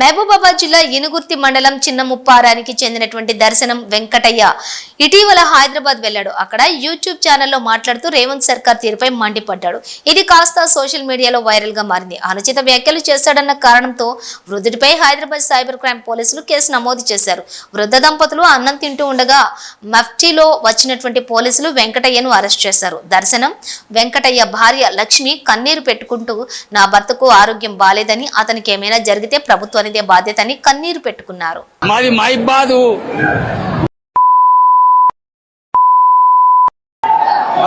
మహబూబాబాద్ జిల్లా ఇనుగుర్తి మండలం చిన్న ముప్పారానికి చెందినటువంటి దర్శనం వెంకటయ్య ఇటీవల హైదరాబాద్ వెళ్ళాడు. అక్కడ యూట్యూబ్ ఛానల్లో మాట్లాడుతూ రేవంత్ సర్కార్ తీరుపై మండిపడ్డాడు. ఇది కాస్త సోషల్ మీడియాలో వైరల్గా మారింది. అనుచిత వ్యాఖ్యలు చేశాడన్న కారణంతో వృద్ధుడిపై హైదరాబాద్ సైబర్ క్రైమ్ పోలీసులు కేసు నమోదు చేశారు. వృద్ధ దంపతులు అన్నం తింటూ ఉండగా మఫ్టీలో వచ్చినటువంటి పోలీసులు వెంకటయ్యను అరెస్ట్ చేశారు. దర్శనం వెంకటయ్య భార్య లక్ష్మి కన్నీరు పెట్టుకుంటూ నా భర్తకు ఆరోగ్యం బాలేదని అతనికి ఏమైనా జరిగితే ప్రభుత్వానిదే బాధ్యత అని కన్నీరు పెట్టుకున్నారు.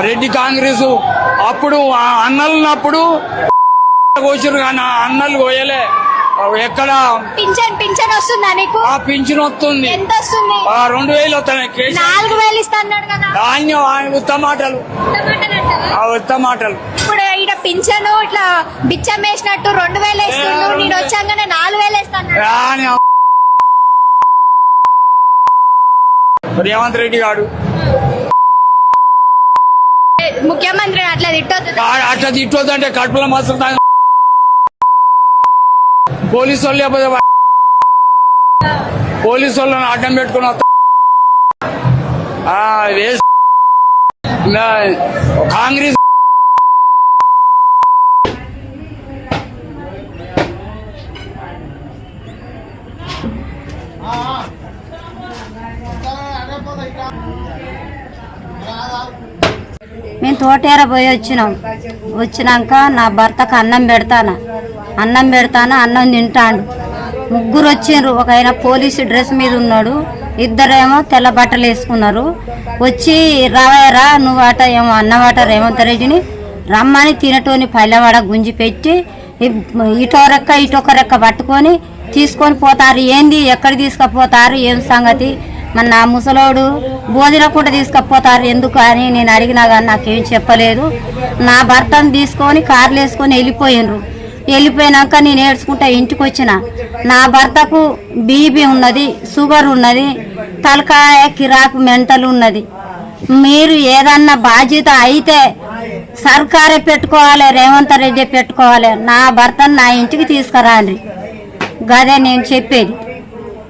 రెడ్డి కాంగ్రెస్ అప్పుడు ఆ అన్నలు ఉన్నప్పుడు కోసారు కానీ ఆ అన్నలు కోయలే. ఎక్కడ? పింఛన్ పింఛన్ వస్తుందా నీకు? ఆ పింఛన్ వస్తుంది. ఎంత వస్తుంది? ఆ రెండు వేలు వస్తున్నాయి. కేసీ- నాలుగు వేలు ఇస్తా అన్నాడు కదా. ధాన్యం ఆయన ఉత్త మాటలు? ఆ ఉత్త మాటలు. ఇప్పుడు ఈడ పింఛను ఇట్లా బిచ్చం వేసినట్టు రెండు వేలు వేస్తుండు ఏ, నేను వచ్చాగానే రేవంత్ రెడ్డి గారు. ముఖ్యమంత్రి అట్లా తిట్టొద్దు. అట్లా తిట్టొద్దంటే కడుపులో మసులుతాను పోలీసు వాళ్ళు లేకపోతే పోలీసు వాళ్ళని అడ్డం పెట్టుకుని వస్తా- కాంగ్రెస్ మేము తోటేర పోయి వచ్చినాం. వచ్చినాక నా భర్తకు అన్నం పెడతాను. అన్నం పెడతాను అన్నం తింటాడు. ముగ్గురు వచ్చిండ్రు. ఒక ఆయన పోలీసు డ్రెస్ మీద ఉన్నాడు. ఇద్దరేమో తెల్ల బట్టలు వేసుకున్నారు. వచ్చి రావాయరా నువ్వు ఆట ఏమో అన్నమాట రేవంత్ రెడ్డిని రమ్మని తినటోని పల్లెవాడ గుంజి పెట్టి ఇటో రెక్క ఇటొక రెక్క పట్టుకొని తీసుకొని పోతారు. ఏంది? ఎక్కడ తీసుకుపోతారు? ఏం సంగతి? మన నా ముసలోడు భోజనం కూడా తీసుకపోతారు ఎందుకు అని నేను అడిగినా కానీ నాకేం చెప్పలేదు. నా భర్తను తీసుకొని కార్లు వేసుకొని వెళ్ళిపోయినరు వెళ్ళిపోయినాక నేను ఏడ్చుకుంటా ఇంటికి వచ్చిన. నా భర్తకు బీపీ ఉన్నది షుగర్ ఉన్నది తలకాయ కిరాకు మెంటలు ఉన్నది. మీరు ఏదన్నా బాధ్యత అయితే సర్కారే పెట్టుకోవాలి రేవంత్ రెడ్డి పెట్టుకోవాలి. నా భర్తను నా ఇంటికి తీసుకురాండి. గదే నేను చెప్పేది.